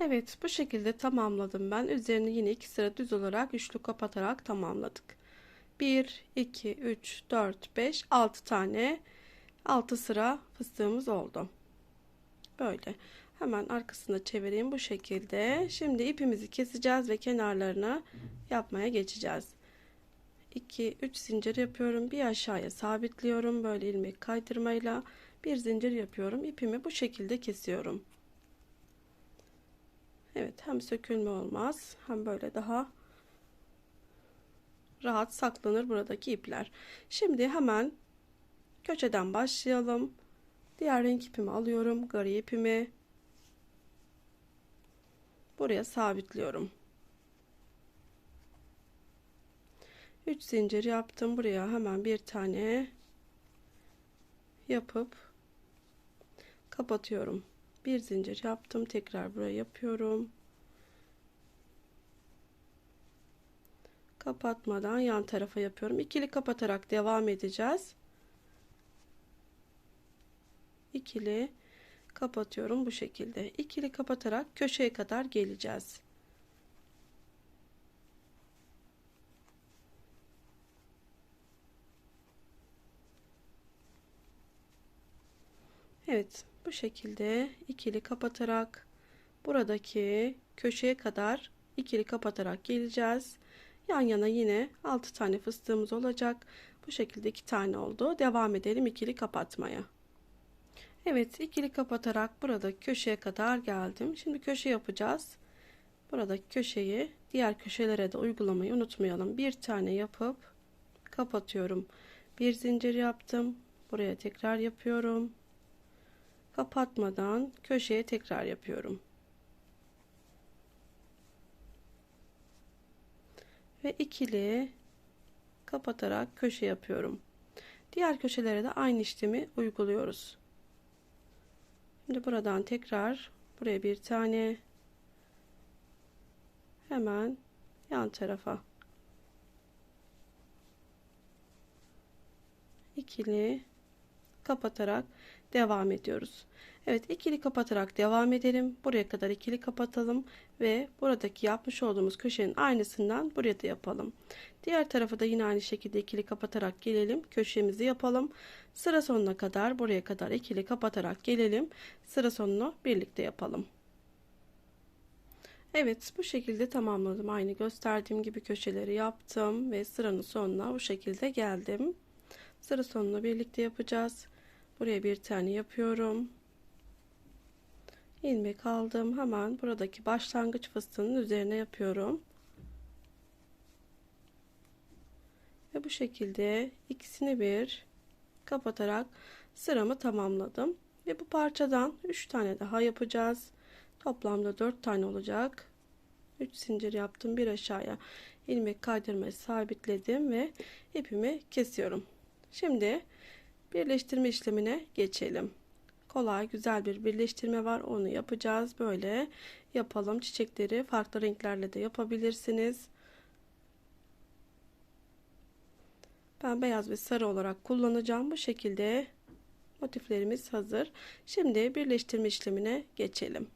Evet bu şekilde tamamladım ben. Üzerini yine iki sıra düz olarak üçlü kapatarak tamamladık. 1, 2, 3, 4, 5, 6 tane 6 sıra fıstığımız oldu. Böyle. Hemen arkasını çevireyim bu şekilde. Şimdi ipimizi keseceğiz ve kenarlarını yapmaya geçeceğiz. 2 3 zincir yapıyorum. Bir aşağıya sabitliyorum böyle ilmek kaydırmayla. Bir zincir yapıyorum. İpimi bu şekilde kesiyorum. Evet, hem sökülme olmaz, hem böyle daha rahat saklanır buradaki ipler. Şimdi hemen köşeden başlayalım. Diğer renk ipimi alıyorum. Gari ipimi buraya sabitliyorum. 3 zincir yaptım. Buraya hemen bir tane yapıp kapatıyorum. Bir zincir yaptım. Tekrar buraya yapıyorum. Kapatmadan yan tarafa yapıyorum. İkili kapatarak devam edeceğiz. İkili kapatıyorum bu şekilde. İkili kapatarak köşeye kadar geleceğiz. Evet bu şekilde ikili kapatarak buradaki köşeye kadar ikili kapatarak geleceğiz. Yan yana yine 6 tane fıstığımız olacak. Bu şekilde 2 tane oldu. Devam edelim ikili kapatmaya. Evet ikili kapatarak burada köşeye kadar geldim. Şimdi köşe yapacağız. Buradaki köşeyi diğer köşelere de uygulamayı unutmayalım. Bir tane yapıp kapatıyorum. Bir zincir yaptım. Buraya tekrar yapıyorum kapatmadan köşeye tekrar yapıyorum. Ve ikili kapatarak köşe yapıyorum. Diğer köşelere de aynı işlemi uyguluyoruz. Şimdi buradan tekrar buraya bir tane hemen yan tarafa ikili kapatarak devam ediyoruz. Evet ikili kapatarak devam edelim. Buraya kadar ikili kapatalım ve buradaki yapmış olduğumuz köşenin aynısından buraya da yapalım. Diğer tarafa da yine aynı şekilde ikili kapatarak gelelim. Köşemizi yapalım. Sıra sonuna kadar buraya kadar ikili kapatarak gelelim. Sıra sonunu birlikte yapalım. Evet bu şekilde tamamladım. Aynı gösterdiğim gibi köşeleri yaptım ve sıranın sonuna bu şekilde geldim. Sıra sonunu birlikte yapacağız. Buraya bir tane yapıyorum. ilmek aldım. Hemen buradaki başlangıç fıstığının üzerine yapıyorum. Ve bu şekilde ikisini bir kapatarak sıramı tamamladım. Ve bu parçadan 3 tane daha yapacağız. Toplamda 4 tane olacak. 3 zincir yaptım. Bir aşağıya ilmek kaydırmayı sabitledim ve ipimi kesiyorum. Şimdi birleştirme işlemine geçelim. Kolay güzel bir birleştirme var onu yapacağız. Böyle yapalım. Çiçekleri farklı renklerle de yapabilirsiniz. Ben beyaz ve sarı olarak kullanacağım. Bu şekilde motiflerimiz hazır. Şimdi birleştirme işlemine geçelim.